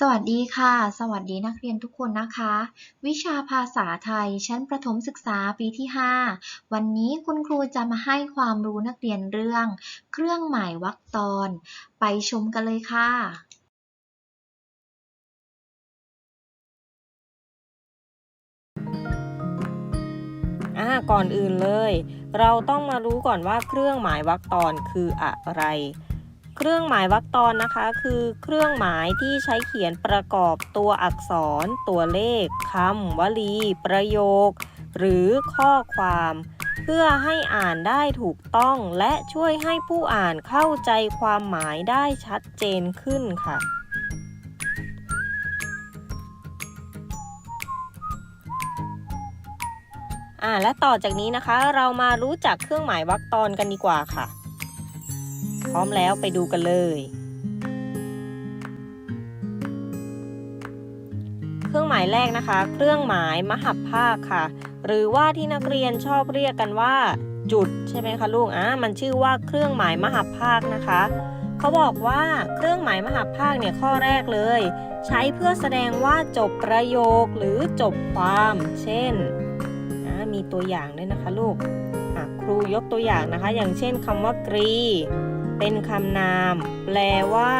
สวัสดีค่ะ สวัสดีนักเรียนทุกคนนะคะ วิชาภาษาไทยชั้นประถมศึกษาปีที่ 5 วันนี้คุณครูจะมาให้ความรู้นักเรียนเรื่อง เครื่องหมายวรรคตอน ไปชมกันเลยค่ะอ่าก่อนอื่นเลย เราต้องมารู้ก่อนว่าเครื่องหมายวรรคตอนคืออะไร เครื่องหมายวรรคตอนนะคะ คือเครื่องหมายที่ใช้เขียนประกอบตัวอักษร ตัวเลขคำวลี ประโยค หรือข้อความ เพื่อให้อ่านได้ถูกต้องและช่วยให้ผู้อ่านเข้าใจความหมายได้ชัดเจนขึ้นค่ะอ่าและต่อจากนี้นะคะเรามารู้จักเครื่องหมายวรรคตอนกันดีกว่าค่ะ ร้อมแล้วไปดูกันเลย เครื่องหมายแรกนะคะ เครื่องหมายมหัพภาคค่ะ หรือว่าที่นักเรียนชอบเรียกกันว่า จุดใช่ไหมคะลูกอ่ามันชื่อว่าเครื่องหมายมหัพภาคนะคะเขาบอกว่าเครื่องหมายมหัพภาคเนี่ยข้อแรกเลย ใช้เพื่อแสดงว่าจบประโยคหรือจบความ เช่นอ่ามีตัวอย่างด้วยนะคะลูกอะครูยกตัวอย่างนะคะ อย่างเช่นคำว่ากรี เป็นคำนาม แปลว่า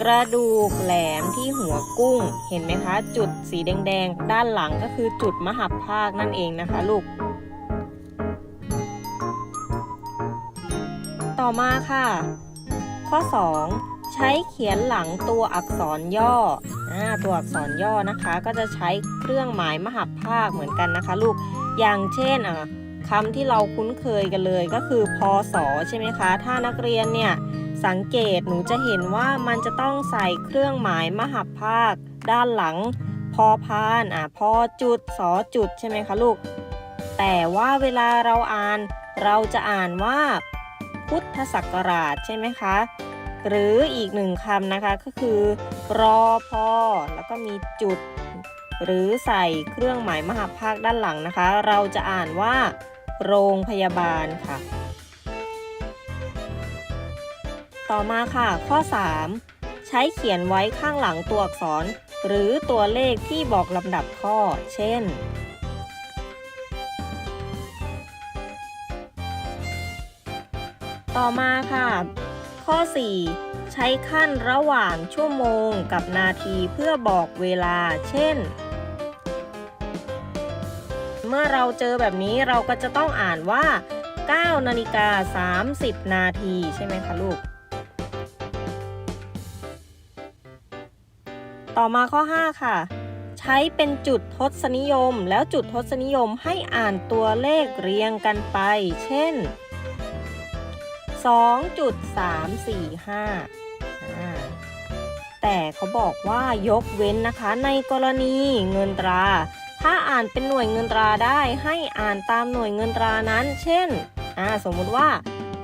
กระดูกแหลมที่หัวกุ้ง เห็นไหมคะ จุดสีแดงๆ ด้านหลังก็คือจุดมหัพภาคนั่นเองนะคะลูก ต่อมาค่ะ ข้อ 2ใช้เขียนหลังตัวอักษรย่ออตัวอักษรย่อนะคะ ก็จะใช้เครื่องหมายมหัพภาคเหมือนกันนะคะ ลูก อย่างเช่นอะ คำที่เราคุ้นเคยกันเลยก็คือพศใช่ไหมคะ ถ้านักเรียนเนี่ยสังเกตหนูจะเห็นว่ามันจะต้องใส่เครื่องหมายมหัพภาค ด้านหลัง พอพานอะพอจุดสอจุดใช่ไหมคะลูก แต่ว่าเวลาเราอ่านเราจะอ่านว่าพุทธศักราชใช่ไหมคะ หรืออีกหนึ่งคำนะคะก็คือ รอพอแล้วก็มีจุด หรือใส่เครื่องหมายมหาภาคด้านหลังนะคะ เราจะอ่านว่า โรงพยาบาลค่ะ ต่อมาค่ะข้อ 3 ใช้เขียนไว้ข้างหลังตัวอักษร หรือตัวเลขที่บอกลำดับข้อ เช่น ต่อมาค่ะ ข้อ 4 ใช้ขั้นระหว่างชั่วโมงกับนาทีเพื่อบอกเวลา เช่น มื่อเราเจอแบบนี้เราก็จะต้องอ่านว่า9นาฬิกา30 นาทีใช่ไหมคะลูก ต่อมาข้อ 5 ค่ะ ใช้เป็นจุดทศนิยม แล้วจุดทศนิยมให้อ่านตัวเลขเรียงกันไป เช่น 2.345อ่าแต่เขาบอกว่ายกเว้นนะคะในกรณีเงินตรา ถ้าอ่านเป็นหน่วยเงินตราได้ให้อ่านตามหน่วยเงินตรานั้น เช่นสมมุติว่า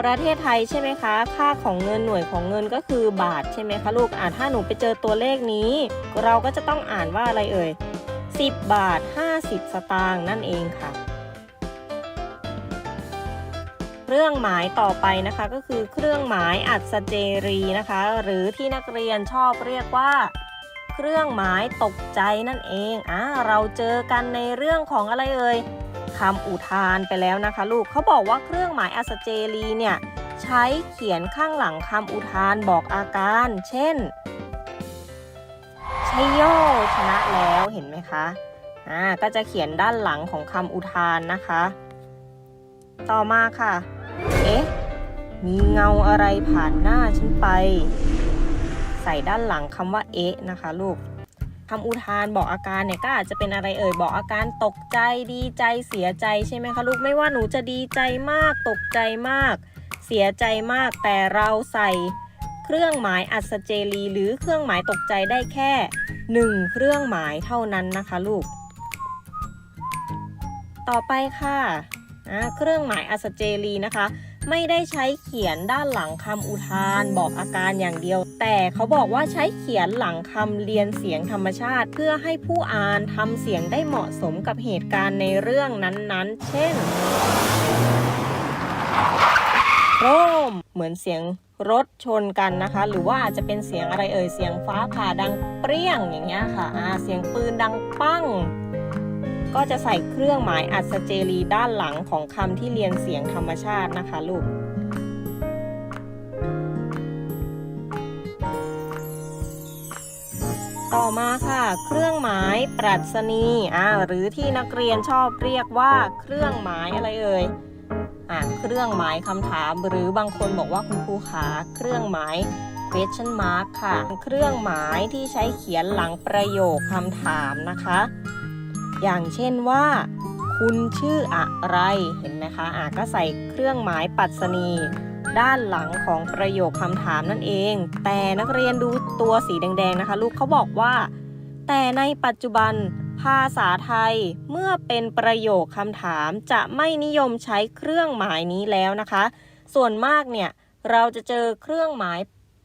ประเทศไทยใช่ไหมคะ ค่าของเงินหน่วยของเงินก็คือบาทใช่ไหมคะลูกอ่าถ้าหนูไปเจอตัวเลขนี้ เราก็จะต้องอ่านว่าอะไรเอ่ย 10 บาท 50 สตางค์นั่นเองค่ะ เครื่องหมายต่อไปนะคะก็คือเครื่องหมายอัศเจรีนะคะ หรือที่นักเรียนชอบเรียกว่า เครื่องหมายตกใจนั่นเองอ่าเราเจอกันในเรื่องของอะไรเอ่ยคำอุทานไปแล้วนะคะลูกเขาบอกว่าเครื่องหมายอัศเจรีเนี่ยใช้เขียนข้างหลังคำอุทานบอกอาการ เช่นชัยโยชนะแล้วเห็นไหมคะอ่าก็จะเขียนด้านหลังของคำอุทานนะคะ ต่อมาค่ะ เอ๊ะ มีเงาอะไรผ่านหน้าฉันไป ใส่ด้านหลังคำว่าเอ๊ะนะคะลูกคำอุทานบอกอาการเนี่ยก็อาจจะเป็นอะไรเอ่ยบอกอาการตกใจดีใจเสียใจใช่ไหมคะลูกไม่ว่าหนูจะดีใจมาก ตกใจมาก เสียใจมาก แต่เราใส่เครื่องหมายอัศเจรีหรือเครื่องหมายตกใจได้แค่หนึ่งเครื่องหมายเท่านั้นนะคะลูก ต่อไปค่ะอ่าเครื่องหมายอัศเจรีนะคะ ไม่ได้ใช้เขียนด้านหลังคำอุทานบอกอาการอย่างเดียว แต่เขาบอกว่าใช้เขียนหลังคำเรียนเสียงธรรมชาติ เพื่อให้ผู้อ่านทำเสียงได้เหมาะสมกับเหตุการณ์ในเรื่องนั้นๆ เช่นโรมเหมือนเสียงรถชนกันนะคะ หรือว่าอาจจะเป็นเสียงอะไรเอ่ยเสียงฟ้าผ่าดังเปรี้ยงอย่างเงี้ยค่ะอ่าเสียงปืนดังปั้ง ก็จะใส่เครื่องหมายอัศเจรีด้านหลังของคำที่เรียนเสียงธรรมชาตินะคะลูกต่อมาค่ะ เครื่องหมายปรัชนีอ่าหรือที่นักเรียนชอบเรียกว่าเครื่องหมายอะไรเอ่ยอ่าเครื่องหมายคำถามหรือบางคนบอกว่าคุณครูขาเครื่องหมาย question mark ค่ะ เครื่องหมายที่ใช้เขียนหลังประโยคคำถามนะคะ อย่างเช่นว่า คุณชื่ออะไรเห็นไหมคะอ่าก็ใส่เครื่องหมายปรัชนีด้านหลังของประโยคคำถามนั่นเอง แต่นักเรียนดูตัวสีแดงๆนะคะ ลูกเขาบอกว่า แต่ในปัจจุบันภาษาไทยเมื่อเป็นประโยคคำถามจะไม่นิยมใช้เครื่องหมายนี้แล้วนะคะ ส่วนมากเนี่ยเราจะเจอเครื่องหมาย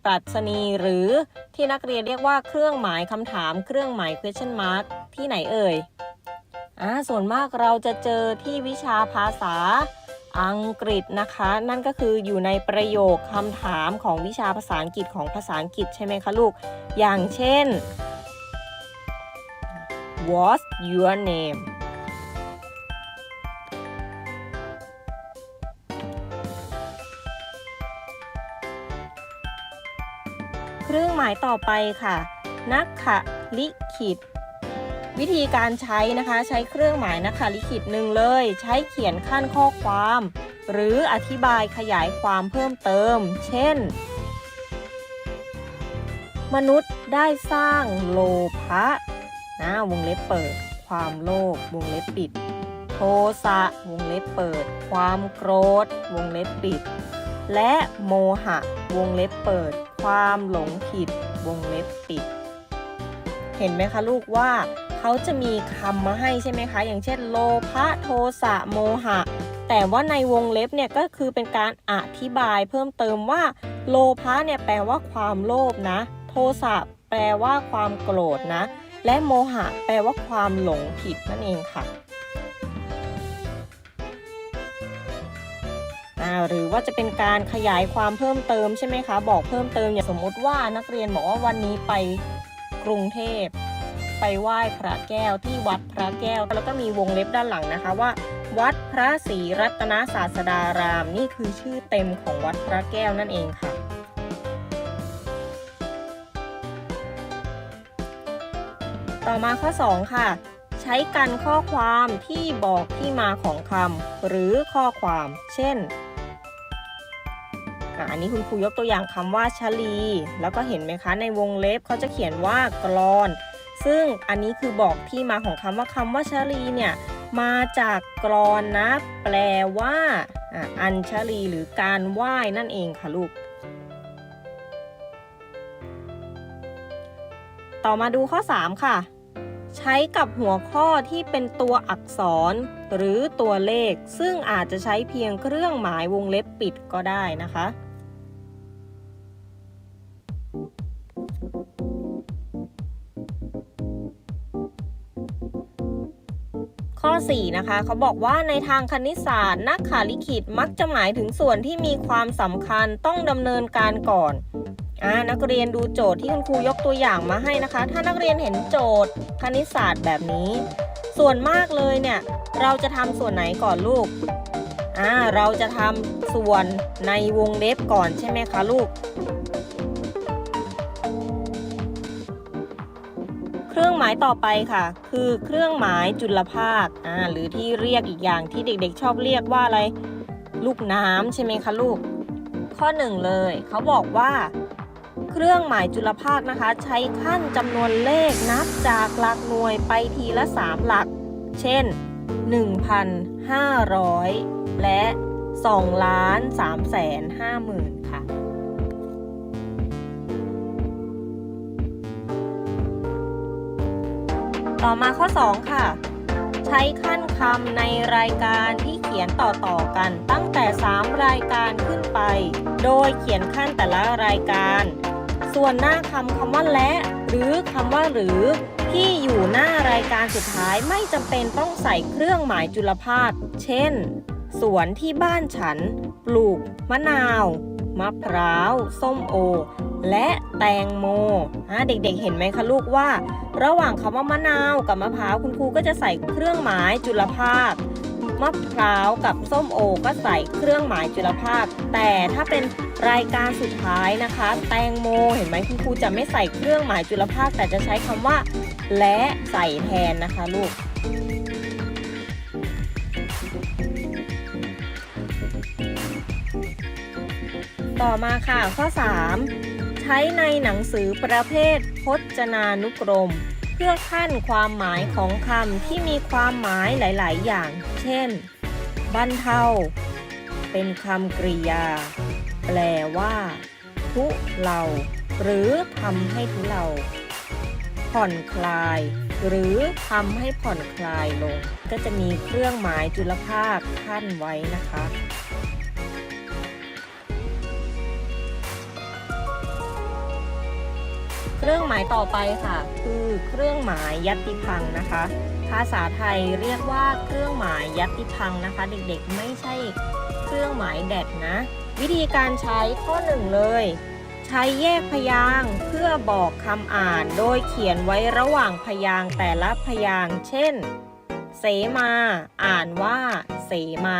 รัชนีหรือที่นักเรียนเรียกว่าเครื่องหมายคำถาม เครื่องหมาย question mark ที่ไหนเอ่ยอ่าส่วนมากเราจะเจอที่วิชาภาษาอังกฤษนะคะ นั่นก็คืออยู่ในประโยคคำถามของวิชาภาษาอังกฤษของภาษาอังกฤษใช่ไหมคะลูก อย่างเช่น What's your name ายต่อไปค่ะ นักขลิขิต วิธีการใช้นะคะใช้เครื่องหมายนักขลิขิตหนึ่งเลย ใช้เขียนขั้นข้อความ หรืออธิบายขยายความเพิ่มเติม เช่น มนุษย์ได้สร้างโลภะนะวงเล็บเปิด ความโลภวงเล็บปิด โทสะวงเล็บเปิด ความโกรธวงเล็บปิด และโมหะ วงเล็บเปิด ความหลงผิด วงเล็บปิด เห็นไหมคะลูกว่าเขาจะมีคำมาให้ใช่ไหมคะ อย่างเช่น โลภะโทสะโมหะ แต่ว่าในวงเล็บเนี่ยก็คือเป็นการอธิบายเพิ่มเติมว่า โลภะเนี่ยแปลว่าความโลภนะ โทสะแปลว่าความโกรธนะ และโมหะ แปลว่าความหลงผิดนั่นเองค่ะ อ่าหรือว่าจะเป็นการขยายความเพิ่มเติมใช่ไหมคะ บอกเพิ่มเติมอย่างสมมติว่านักเรียนบอกว่าวันนี้ไปกรุงเทพ ไปไหว้พระแก้วที่วัดพระแก้ว แล้วก็มีวงเล็บด้านหลังนะคะว่า วัดพระศรีรัตนศาสดาราม นี่คือชื่อเต็มของวัดพระแก้วนั่นเองค่ะต่อมาข้อ 2 ค่ะ ใช้กันข้อความที่บอกที่มาของคำหรือข้อความ เช่น อันนี้คุณครูยกตัวอย่างคำว่าชลี แล้วก็เห็นไหมคะ ในวงเล็บเขาจะเขียนว่ากรอน ซึ่งอันนี้คือบอกที่มาของคำว่าคำว่าชลีเนี่ยมาจากกรอนนะ แปลว่าอะอัญชลีหรือการไหว้นั่นเองค่ะลูก ต่อมาดูข้อ 3 ค่ะ ใช้กับหัวข้อที่เป็นตัวอักษรหรือตัวเลข ซึ่งอาจจะใช้เพียงเครื่องหมายวงเล็บปิดก็ได้นะคะ ข้อ 4 นะคะ เขาบอกว่าในทางคณิตศาสตร์นักขาลิขิตมักจะหมายถึงส่วนที่มีความสำคัญต้องดำเนินการก่อนอ่านักเรียนดูโจทย์ที่คุณครูยกตัวอย่างมาให้นะคะ ถ้านักเรียนเห็นโจทย์คณิตศาสตร์แบบนี้ ส่วนมากเลยเนี่ยเราจะทำส่วนไหนก่อนลูกอ่าเราจะทำส่วนในวงเล็บก่อนใช่ไหมคะลูก ครื่องหมายต่อไปค่ะ คือเครื่องหมายจุลภาคอ่าหรือที่เรียกอีกอย่างที่เด็กๆ ชอบเรียกว่าอะไร ลูกน้ำใช่ไหมคะลูก ข้อหนึ่งเลยเขาบอกว่า เครื่องหมายจุลภาคนะคะ ใช้ขั้นจำนวนเลขนับจากหลักหน่วยไปทีละ 3 หลัก เช่น 1,500 และ2ล้าน3แสน5หมื่นค่ะ ต่อมาข้อ 2 ค่ะ ใช้ขั้นคำในรายการที่เขียนต่อๆกันตั้งแต่ 3 รายการขึ้นไป โดยเขียนขั้นแต่ละรายการ ส่วนหน้าคำคำว่าและ หรือคำว่าหรือที่อยู่หน้ารายการสุดท้ายไม่จำเป็นต้องใส่เครื่องหมายจุลภาคเช่น สวนที่บ้านฉัน ปลูก มะนาว มะพร้าว ส้มโอ และแตงโมอ่าเด็กๆ เห็นไหมคะลูกว่า ระหว่างคำว่ามะนาวกับมะพร้าวคุณครูก็จะใส่เครื่องหมายจุลภาคมะพร้าวกับส้มโอก็ใส่เครื่องหมายจุลภาค แต่ถ้าเป็นรายการสุดท้ายนะคะ แตงโม เห็นไหมคุณครูจะไม่ใส่เครื่องหมายจุลภาค แต่จะใช้คำว่า และใส่แทนนะคะลูก ต่อมาค่ะข้อ 3 ใช้ในหนังสือประเภทพจนานุกรม เพื่อขั้นความหมายของคำที่มีความหมายหลาย ๆ อย่าง เช่นบรรเทาเป็นคำกริยา แปลว่า ทุเลาหรือทำให้ทุเลาผ่อนคลาย หรือทำให้ผ่อนคลายลง ก็จะมีเครื่องหมายจุลภาคขั้นไว้นะคะ รื่องหมายต่อไปค่ะ คือเครื่องหมายยัตติพังนะคะ ภาษาไทยเรียกว่าเครื่องหมายยัตติพังนะคะ เด็กๆไม่ใช่เครื่องหมายแดดนะ วิธีการใช้ข้อหนึ่งเลย ใช้แยกพยางค์เพื่อบอกคำอ่าน โดยเขียนไว้ระหว่างพยางค์แต่ละพยางค์เช่น เสมา อ่านว่า เสมา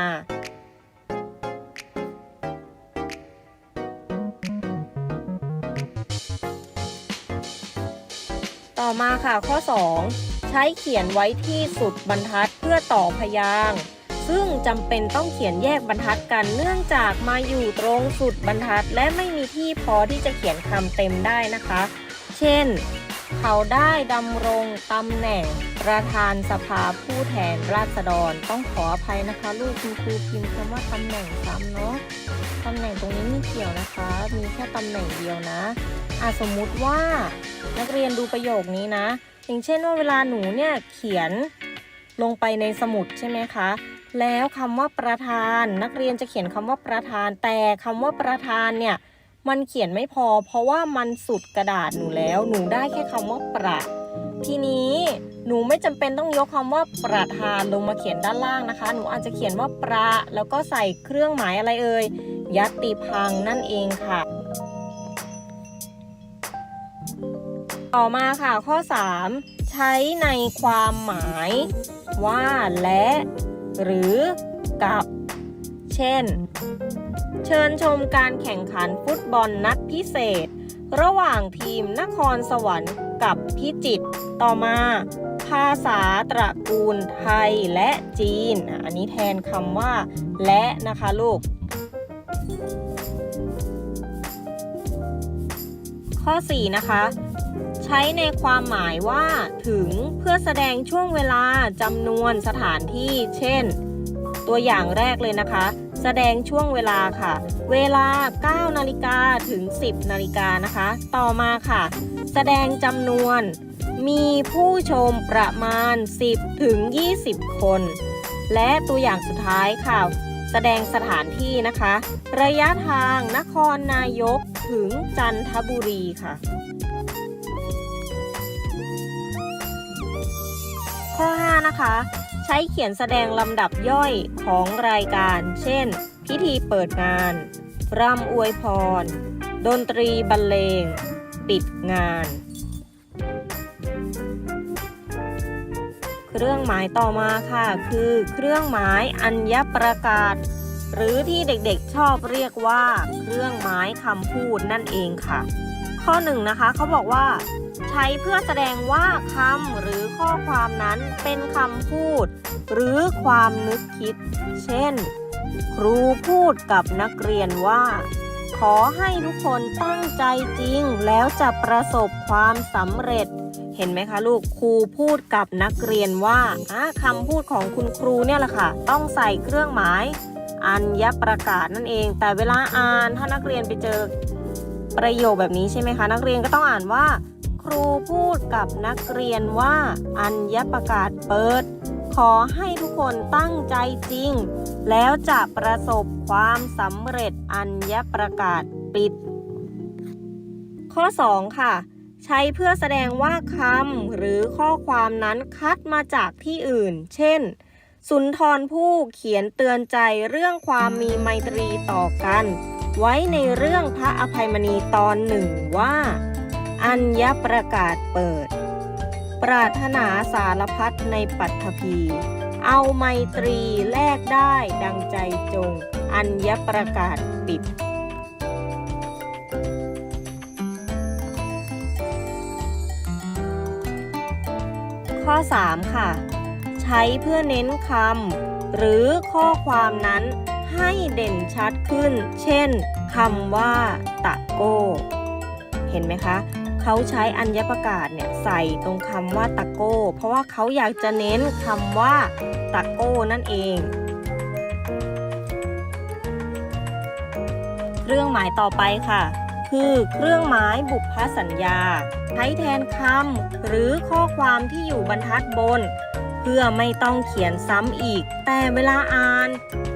ต่อมาค่ะข้อ 2 ใช้เขียนไว้ที่สุดบรรทัดเพื่อต่อพยางค์ซึ่งจำเป็นต้องเขียนแยกบรรทัดกันเนื่องจากมาอยู่ตรงสุดบรรทัด และไม่มีที่พอที่จะเขียนคำเต็มได้นะคะ เช่น เขาได้ดำรงตำแหน่งประธานสภาผู้แทนราษฎร ต้องขออภัยนะคะ ลูกคุณครูพิมพ์คำว่าตำแหน่งซ้ำเนาะ ตำแหน่งตรงนี้ไม่เกี่ยวนะคะ มีแค่ตำแหน่งเดียวนะอะสมมุติว่านักเรียนดูประโยคนี้นะ อย่างเช่นว่าเวลาหนูเนี่ยเขียนลงไปในสมุดใช่ไหมคะ แล้วคำว่าประธาน นักเรียนจะเขียนคำว่าประธาน แต่คำว่าประธานเนี่ยมันเขียนไม่พอ เพราะว่ามันสุดกระดาษหนูแล้ว หนูได้แค่คำว่าประ ทีนี้หนูไม่จำเป็นต้องยกคำว่าประธานลงมาเขียนด้านล่างนะคะ หนูอาจจะเขียนว่าประแล้วก็ใส่เครื่องหมายอะไรเอ่ยยัตติพังนั่นเองค่ะ ต่อมาค่ะข้อ 3 ใช้ในความหมายว่าและ หรือกับ เช่น เชิญชมการแข่งขันฟุตบอลนัดพิเศษ ระหว่างทีมนครสวรรค์ กับพิจิตรต่อมาภาษาตระกูลไทยและจีน อันนี้แทนคำว่า และนะคะลูก ข้อ 4 นะคะ ใช้ในความหมายว่าถึงเพื่อแสดงช่วงเวลาจำนวนสถานที่ เช่น ตัวอย่างแรกเลยนะคะ แสดงช่วงเวลาค่ะ เวลา 9 นาฬิกาถึง 10 นาฬิกานะคะ ต่อมาค่ะ แสดงจำนวน มีผู้ชมประมาณ 10 ถึง 20 คน และตัวอย่างสุดท้ายค่ะ แสดงสถานที่นะคะ ระยะทางนครนายกถึงจันทบุรีค่ะ ข้อ 5 นะคะ ใช้เขียนแสดงลำดับย่อยของรายการ เช่น พิธีเปิดงาน รำอวยพร ดนตรีบรรเลง ปิดงาน เครื่องหมายต่อมาค่ะ คือเครื่องหมายอัญญประกาศ หรือที่เด็กๆชอบเรียกว่า เครื่องหมายคำพูดนั่นเองค่ะ ข้อหนึ่งนะคะเขาบอกว่า ใช้เพื่อแสดงว่าคำหรือข้อความนั้นเป็นคำพูด หรือความนึกคิด เช่น ครูพูดกับนักเรียนว่า ขอให้ทุกคนตั้งใจจริงแล้วจะประสบความสำเร็จ เห็นไหมคะลูกครูพูดกับนักเรียนว่าคำพูดของคุณครูเนี่ยแหละค่ะ ต้องใส่เครื่องหมาย อัญญประกาศนั่นเอง แต่เวลาอ่านถ้านักเรียนไปเจอประโยคแบบนี้ใช่ไหมคะ นักเรียนก็ต้องอ่านว่า ครูพูดกับนักเรียนว่า อัญญประกาศเปิด ขอให้ทุกคนตั้งใจจริง แล้วจะประสบความสำเร็จอัญญประกาศปิด ข้อ 2 ค่ะ ใช้เพื่อแสดงว่าคำหรือข้อความนั้นคัดมาจากที่อื่น เช่น สุนทรภู่เขียนเตือนใจเรื่องความมีไมตรีต่อกัน ไว้ในเรื่องพระอภัยมณีตอนหนึ่งว่า อัญญประกาศเปิด ปรารถนาสารพัดในปัตภพีเอาไมตรีแลกได้ดังใจจง อัญญประกาศปิดข้อ 3 ค่ะ ใช้เพื่อเน้นคำหรือข้อความนั้นให้เด่นชัดขึ้น เช่นคำว่าตะโก้ เห็นไหมคะ เขาใช้อัญญประกาศเนี่ยใส่ตรงคำว่าตะโก้ เพราะว่าเขาอยากจะเน้นคำว่าตะโก้นั่นเอง เครื่องหมายต่อไปค่ะ คือเครื่องหมายบุพสัญญา ใช้แทนคำหรือข้อความที่อยู่บรรทัดบน เพื่อไม่ต้องเขียนซ้ำอีก แต่เวลาอ่าน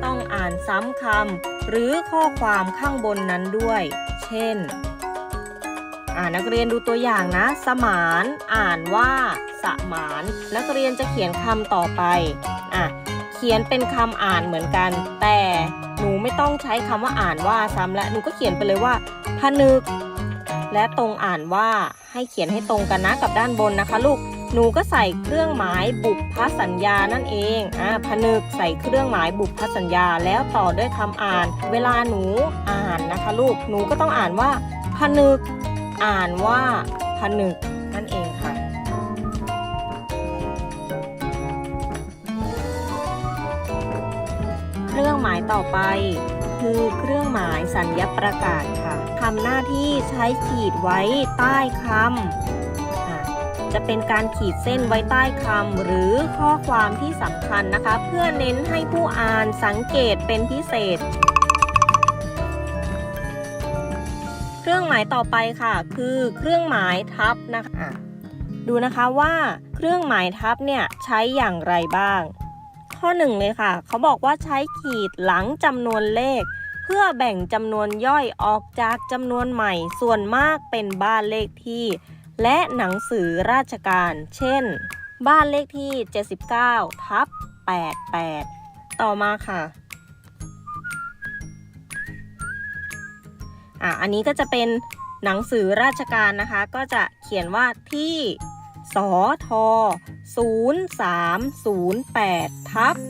ต้องอ่านซ้ำคำหรือข้อความข้างบนนั้นด้วย เช่น อ่านักเรียนดูตัวอย่างนะ สมานอ่านว่าสมาน นักเรียนจะเขียนคำต่อไปอะเขียนเป็นคำอ่านเหมือนกัน แต่หนูไม่ต้องใช้คำว่าอ่านว่าซ้ำและหนูก็เขียนไปเลยว่าผนึก และตรงอ่านว่าให้เขียนให้ตรงกันนะกับด้านบนนะคะ ลูกหนูก็ใส่เครื่องหมายบุพสัญญานั่นเองอ่าผนึกใส่เครื่องหมายบุพสัญญาแล้วต่อด้วยคำอ่าน เวลาหนูอ่านนะคะ ลูกหนูก็ต้องอ่านว่าผนึก อ่านว่าผนึกนั่นเองค่ะ เครื่องหมายต่อไป คือเครื่องหมายสัญญประกาศค่ะทำหน้าที่ใช้ขีดไว้ใต้คำจะเป็นการขีดเส้นไว้ใต้คำหรือข้อความที่สำคัญนะคะ เพื่อเน้นให้ผู้อ่านสังเกตเป็นพิเศษ เครื่องหมายต่อไปค่ะ คือเครื่องหมายทับนะคะดูนะคะว่าเครื่องหมายทับเนี่ยใช้อย่างไรบ้าง ข้อหนึ่งเลยค่ะ เขาบอกว่าใช้ขีดหลังจำนวนเลข เพื่อแบ่งจำนวนย่อยออกจากจำนวนใหม่ส่วนมากเป็นบ้านเลขที่ และหนังสือราชการ เช่น บ้านเลขที่ 79ทับ88 ต่อมาค่ะ อะอันนี้ก็จะเป็นหนังสือราชการนะคะ ก็จะเขียนว่าที่สอทอ0308ทับ205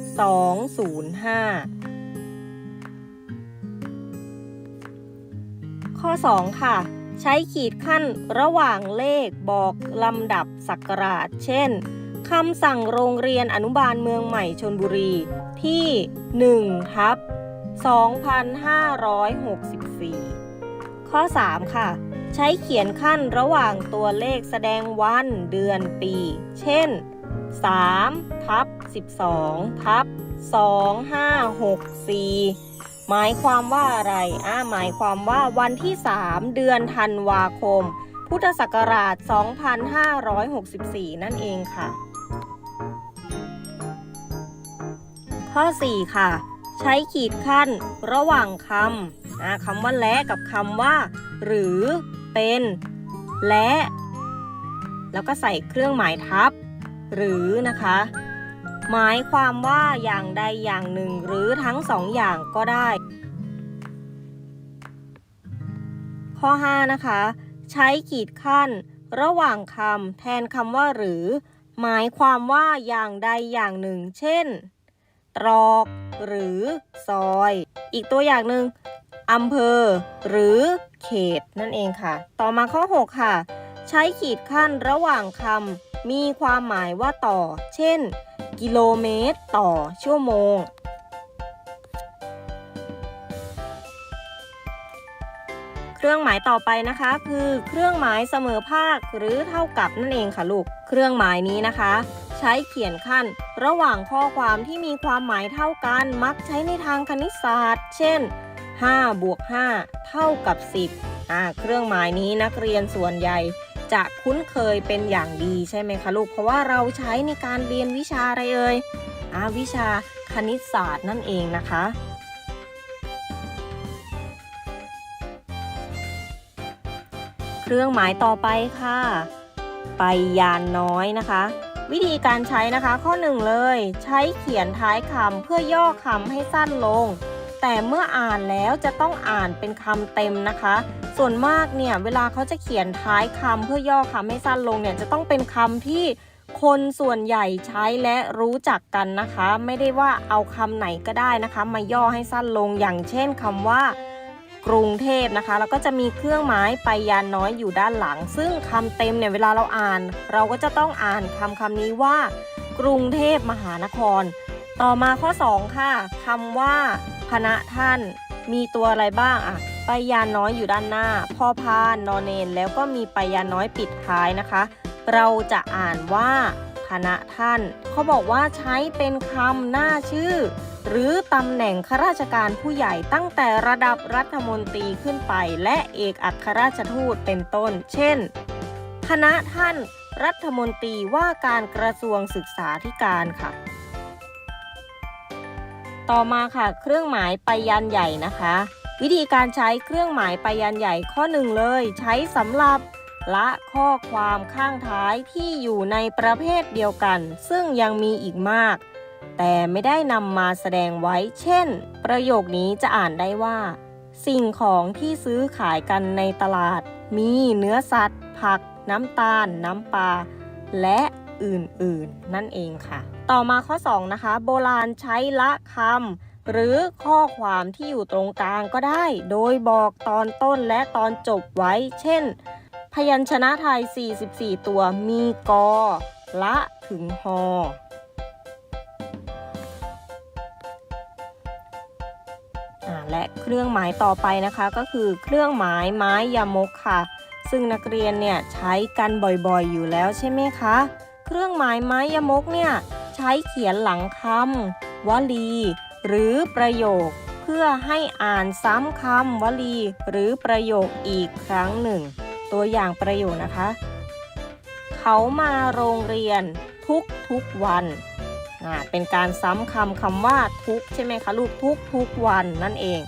ข้อ 2 ค่ะ ใช้ขีดขั้นระหว่างเลขบอกลำดับศักราช เช่นคำสั่งโรงเรียนอนุบาลเมืองใหม่ชนบุรีที่1ทับ2564 ข้อ 3 ค่ะ ใช้เขียนขั้นระหว่างตัวเลขแสดงวันเดือนปี เช่น3ทับ12ทับ2564 หมายความว่าอะไรอ่าหมายความว่าวันที่ 3 เดือนธันวาคม พุทธศักราช 2564 นั่นเองค่ะ ข้อ 4 ค่ะ ใช้ขีดขั้นระหว่างคำอ่าคำว่าและกับคำว่า หรือเป็นและ แล้วก็ใส่เครื่องหมายทับ หรือนะคะ หมายความว่าอย่างใดอย่างหนึ่ง หรือทั้งสองอย่างก็ได้ ข้อ 5 นะคะ ใช้ขีดขั้นระหว่างคำแทนคำว่าหรือ หมายความว่าอย่างใดอย่างหนึ่ง เช่น ตรอก หรือซอย อีกตัวอย่างหนึ่งอำเภอ หรือเขตนั่นเองค่ะ ต่อมาข้อ 6 ค่ะ ใช้ขีดขั้นระหว่างคำมีความหมายว่าต่อ เช่น กิโลเมตร ต่อชั่วโมง เครื่องหมายต่อไปนะคะ คือเครื่องหมายเสมอภาคหรือเท่ากับนั่นเองค่ะลูก เครื่องหมายนี้นะคะ ใช้เขียนขั้น ระหว่างข้อความที่มีความหมายเท่ากัน มักใช้ในทางคณิตศาสตร์ เช่น 5 บวก 5 เท่ากับ 10อ่าเครื่องหมายนี้นักเรียนส่วนใหญ่จะคุ้นเคยเป็นอย่างดีใช่ไหมคะลูก เพราะว่าเราใช้ในการเรียนวิชาอะไรเอ่ยอาวิชาคณิตศาสตร์นั่นเองนะคะ เครื่องหมายต่อไปค่ะ ไปยานน้อยนะคะ วิธีการใช้นะคะข้อหนึ่งเลย ใช้เขียนท้ายคำเพื่อย่อคำให้สั้นลง แต่เมื่ออ่านแล้วจะต้องอ่านเป็นคำเต็มนะคะ ส่วนมากเนี่ยเวลาเขาจะเขียนท้ายคำเพื่อย่อคำให้สั้นลงเนี่ยจะต้องเป็นคำที่คนส่วนใหญ่ใช้และรู้จักกันนะคะ ไม่ได้ว่าเอาคำไหนก็ได้นะคะ มาย่อให้สั้นลงอย่างเช่นคำว่า กรุงเทพนะคะ แล้วก็จะมีเครื่องหมายไปยานน้อยอยู่ด้านหลัง ซึ่งคำเต็มเนี่ยเวลาเราอ่าน เราก็จะต้องอ่านคำคำนี้ว่า กรุงเทพมหานคร ต่อมาข้อ 2 ค่ะคำว่าพนะท่าน มีตัวอะไรบ้างอะไปยานน้อยอยู่ด้านหน้าพอพานนอนเนน แล้วก็มีไปยานน้อยปิดท้ายนะคะ เราจะอ่านว่าพนะท่าน เขาบอกว่าใช้เป็นคำหน้าชื่อ หรือตำแหน่งข้าราชการผู้ใหญ่ตั้งแต่ระดับรัฐมนตรีขึ้นไป และเอกอัครราชทูตเป็นต้น เช่น คณะท่านรัฐมนตรีว่าการกระทรวงศึกษาธิการค่ะ ต่อมาค่ะ เครื่องหมายไปยันใหญ่นะคะ วิธีการใช้เครื่องหมายไปยันใหญ่ข้อหนึ่งเลย ใช้สำหรับละข้อความข้างท้ายที่อยู่ในประเภทเดียวกัน ซึ่งยังมีอีกมาก แต่ไม่ได้นำมาแสดงไว้ เช่น ประโยคนี้จะอ่านได้ว่า สิ่งของที่ซื้อขายกันในตลาด มีเนื้อสัตว์ ผัก น้ำตาล น้ำปลา และอื่นๆ นั่นเองค่ะ ต่อมาข้อ 2 นะคะ โบราณใช้ละคำหรือข้อความที่อยู่ตรงกลางก็ได้ โดยบอกตอนต้นและตอนจบไว้ เช่น พยัญชนะไทย 44 ตัวมีกอละถึงฮอ และเครื่องหมายต่อไปนะคะ ก็คือเครื่องหมายไม้ยมกค่ะ ซึ่งนักเรียนเนี่ยใช้กันบ่อยๆอยู่แล้วใช่ไหมคะ เครื่องหมายไม้ยมกเนี่ยใช้เขียนหลังคำวลี หรือประโยค เพื่อให้อ่านซ้ำคำวลี หรือประโยคอีกครั้งหนึ่ง ตัวอย่างประโยคนะคะ เขามาโรงเรียนทุกทุกๆวัน เป็นการซ้ำคำคำว่าทุกใช่ไหมคะลูกทุกทุกวันนั่นเอง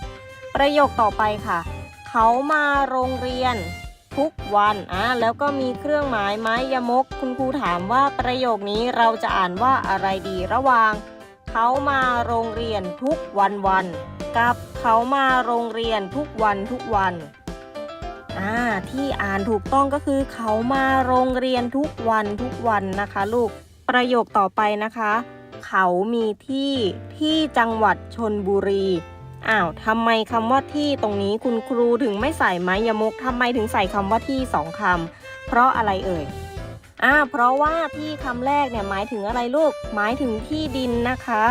ประโยคต่อไปค่ะ เขามาโรงเรียนทุกวันอะแล้วก็มีเครื่องหมายไม้ยมก คุณครูถามว่าประโยคนี้เราจะอ่านว่าอะไรดีระหว่าง เขามาโรงเรียนทุกวันวันกับเขามาโรงเรียนทุกวันทุกวันอ่าที่อ่านถูกต้องก็คือ เขามาโรงเรียนทุกวันทุกวันนะคะ ลูกประโยคต่อไปนะคะ เขามีที่ที่จังหวัดชนบุรีอ้าวทำไมคำว่าที่ตรงนี้คุณครูถึงไม่ใส่ไม้ยมกทำไมถึงใส่คำว่าที่สองคำเพราะอะไรเอ่ยอ่าเพราะว่าที่คำแรกเนี่ยหมายถึงอะไรลูก หมายถึงที่ดินนะคะ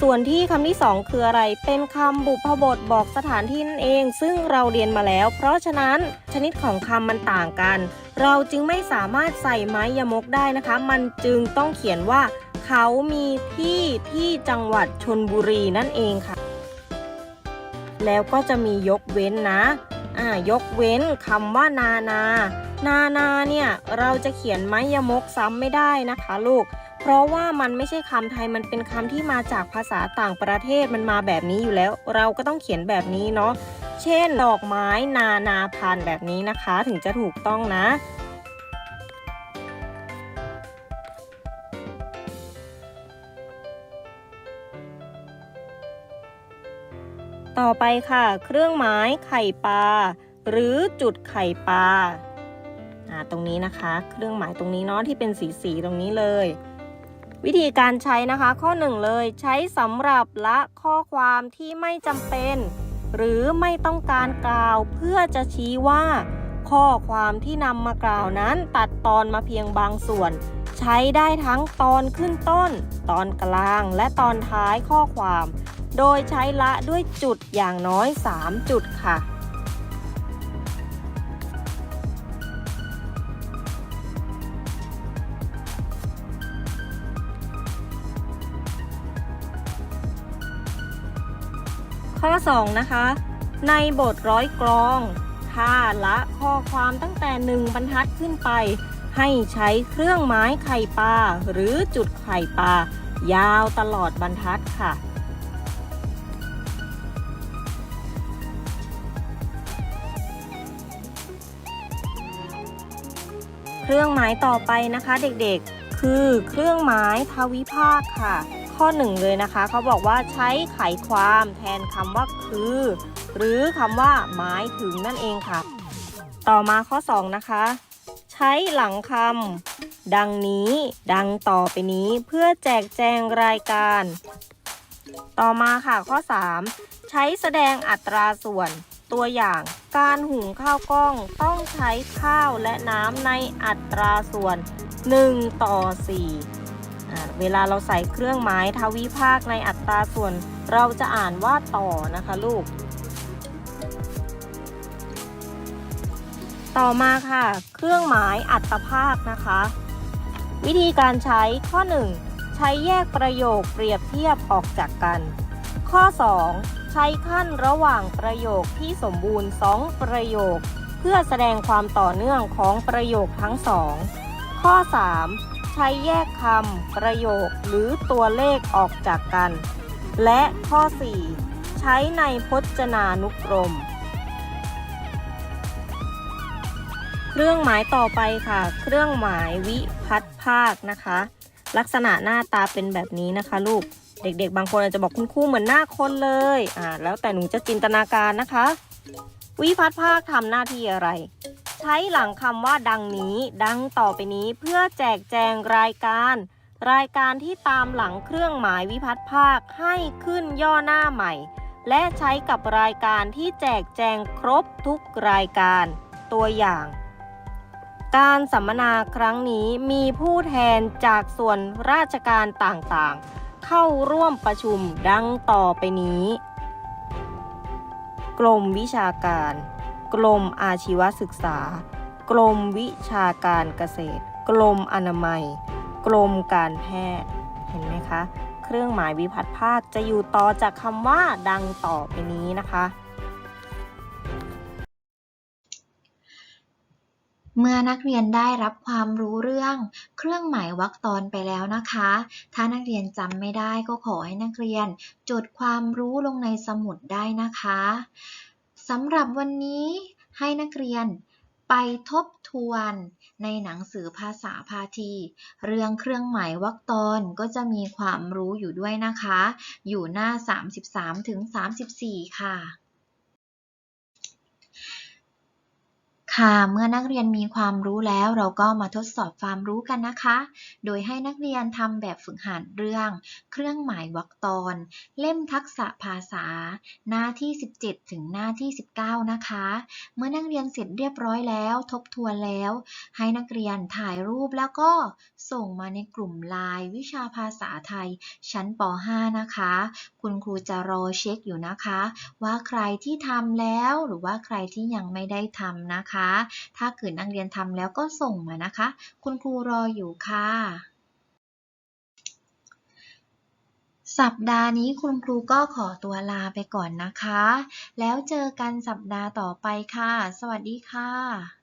ส่วนที่คำที่สองคืออะไร เป็นคำบุพบทบอกสถานที่นั่นเอง ซึ่งเราเรียนมาแล้ว เพราะฉะนั้นชนิดของคำมันต่างกัน เราจึงไม่สามารถใส่ไม้ยมกได้นะคะ มันจึงต้องเขียนว่า เขามีที่ที่จังหวัดชนบุรีนั่นเองค่ะ แล้วก็จะมียกเว้นนะอ่ายกเว้นคำว่านานา นานาเนี่ยเราจะเขียนไม้ยมกซ้ำไม่ได้นะคะลูก เพราะว่ามันไม่ใช่คำไทยมันเป็นคำที่มาจากภาษาต่างประเทศมันมาแบบนี้อยู่แล้ว เราก็ต้องเขียนแบบนี้เนาะ เช่น ดอกไม้นานาพันแบบนี้นะคะ ถึงจะถูกต้องนะ ต่อไปค่ะ เครื่องหมายไข่ปลาหรือจุดไข่ปลาตรงนี้นะคะ เครื่องหมายตรงนี้เนาะที่เป็นสีสีตรงนี้เลย วิธีการใช้นะคะ ข้อหนึ่งเลยใช้สำหรับละข้อความที่ไม่จำเป็น หรือไม่ต้องการกล่าวเพื่อจะชี้ว่า ข้อความที่นำมากล่าวนั้นตัดตอนมาเพียงบางส่วน ใช้ได้ทั้งตอนขึ้นต้น ตอนกลางและตอนท้ายข้อความ โดยใช้ละด้วยจุดอย่างน้อย 3 จุดค่ะ ข้อ 2 นะคะ ในบทร้อยกลองถ้าละข้อความตั้งแต่ 1 บรรทัดขึ้นไป ให้ใช้เครื่องหมายไข่ปลาหรือจุดไข่ปลายาวตลอดบรรทัดค่ะ รื่องหมายต่อไปนะคะเด็กๆ คือเครื่องหมายทวิภาคค่ะ ข้อหนึ่งเลยนะคะเขาบอกว่าใช้ไขความแทนคำว่าคือ หรือคำว่าหมายถึงนั่นเองค่ะ ต่อมาข้อ 2 นะคะ ใช้หลังคำดังนี้ดังต่อไปนี้เพื่อแจกแจงรายการ ต่อมาค่ะข้อ 3 ใช้แสดงอัตราส่วน ตัวอย่าง การหุงข้าวกล้องต้องใช้ข้าวและน้ำในอัตราส่วน 1 ต่อ4อ่เวลาเราใส่เครื่องหมายทวิภาคในอัตราส่วน เราจะอ่านว่าต่อนะคะลูก ต่อมาค่ะ เครื่องหมายอัตภาคนะคะ วิธีการใช้ข้อ 1 ใช้แยกประโยคเปรียบเทียบออกจากกัน ข้อ 2 ใช้ขั้นระหว่างประโยคที่สมบูรณ์ 2 ประโยค เพื่อแสดงความต่อเนื่องของประโยคทั้งสองข้อ 3 ใช้แยกคำประโยคหรือตัวเลขออกจากกัน และข้อ 4 ใช้ในพจนานุกรม เครื่องหมายต่อไปค่ะ เครื่องหมายวิพัฒภาคนะคะ ลักษณะหน้าตาเป็นแบบนี้นะคะลูก เด็กๆ บางคนอาจจะบอกคุณครูเหมือนหน้าคนเลยอ่าแล้วแต่หนูจะจินตนาการนะคะ วิพัฒน์ภาคทำหน้าที่อะไร ใช้หลังคำว่าดังนี้ ดังต่อไปนี้เพื่อแจกแจงรายการ รายการที่ตามหลังเครื่องหมายวิพัฒน์ภาคให้ขึ้นย่อหน้าใหม่ และใช้กับรายการที่แจกแจงครบทุกรายการ ตัวอย่างการสัมมนาครั้งนี้มีผู้แทนจากส่วนราชการต่างๆ เข้าร่วมประชุมดังต่อไปนี้ กรมวิชาการ กรมอาชีวศึกษา กรมวิชาการเกษตร กรมอนามัย กรมการแพทย์ เห็นไหมคะ เครื่องหมายวิพัฒน์ภาคจะอยู่ต่อจากคำว่าดังต่อไปนี้นะคะ เมื่อนักเรียนได้รับความรู้เรื่องเครื่องหมายวรรคตอนไปแล้วนะคะ ถ้านักเรียนจำไม่ได้ก็ขอให้นักเรียนจดความรู้ลงในสมุดได้นะคะสำหรับวันนี้ให้นักเรียนไปทบทวนในหนังสือภาษาพาที เรื่องเครื่องหมายวรรคตอนก็จะมีความรู้อยู่ด้วยนะคะ อยู่หน้า 33ถึง34 ค่ะ ค่ะเมื่อนักเรียนมีความรู้แล้วเราก็มาทดสอบความรู้กันนะคะ โดยให้นักเรียนทำแบบฝึกหัดเรื่อง เครื่องหมายวรรคตอน เล่มทักษะภาษา หน้าที่ 17 ถึงหน้าที่ 19 นะคะ เมื่อนักเรียนเสร็จเรียบร้อยแล้ว ทบทวนแล้ว ให้นักเรียนถ่ายรูปแล้วก็ส่งมาในกลุ่มไลน์วิชาภาษาไทย ชั้นป .5 นะคะ คุณครูจะรอเช็คอยู่นะคะ ว่าใครที่ทำแล้วหรือว่าใครที่ยังไม่ได้ทำนะคะถ้าเกิดนักเรียนทำแล้วก็ส่งมานะคะ คุณครูรออยู่ค่ะ สัปดาห์นี้คุณครูก็ขอตัวลาไปก่อนนะคะ แล้วเจอกันสัปดาห์ต่อไปค่ะ สวัสดีค่ะ